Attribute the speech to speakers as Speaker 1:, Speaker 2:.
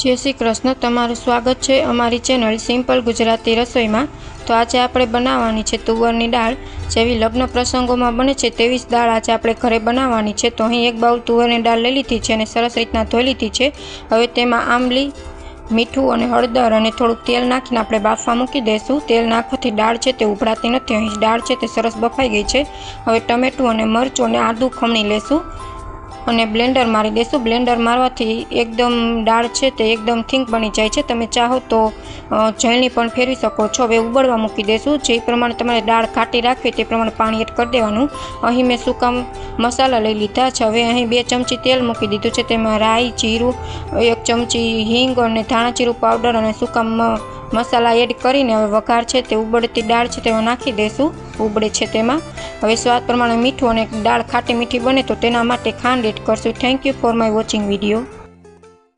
Speaker 1: જય શ્રી કૃષ્ણ, તમારું સ્વાગત છે અમારી ચેનલ સિમ્પલ ગુજરાતી રસોઈમાં. તો આજે આપણે બનાવવાની છે તુવરની દાળ. જેવી લગ્ન પ્રસંગોમાં બને છે તેવી જ દાળ આજે આપણે ઘરે બનાવવાની છે. તો અહીં એક બાઉલ તુવરની દાળ લઈ લીધી છે અને સરસ રીતના ધોઈ લીધી છે. હવે તેમાં આંબલી, મીઠું અને હળદર અને થોડુંક તેલ નાખીને આપણે બાફવા મૂકી દઈશું. તેલ નાખવાથી દાળ છે તે ઉભરાતી નથી. અહીં દાળ છે તે સરસ બફાઈ ગઈ છે. હવે ટમેટું અને મરચું અને આદું ખમણી લેશું અને બ્લેન્ડર મારી દઈશું બ્લેન્ડર મારવાથી એકદમ દાળ છે તે એકદમ થીંક બની જાય છે. તમે ચાહો તો અ, પણ ફેરવી શકો છો. હવે ઉબળવા મૂકી દઈશું જે પ્રમાણે તમારે દાળ કાટી રાખવી તે પ્રમાણે પાણી એડ કરી દેવાનું. અહીં મેં સૂકા મસાલા લઈ લીધા છે. હવે અહીં બે ચમચી તેલ મૂકી દીધું છે. તેમાં રાઈ જીરું એક ચમચી હિંગ અને ધાણા જીરું પાવડર અને સૂકા મસાલા એડ કરીને હવે વઘાર છે તે ઉબડતી દાળ છે તેમાં નાખી દઈશું. ઉબડે છે તેમાં. હવે સ્વાદ પ્રમાણે મીઠું અને દાળ ખાટી મીઠી બને તો તેના માટે ખાંડ એડ કરશું. Thank you for my watching video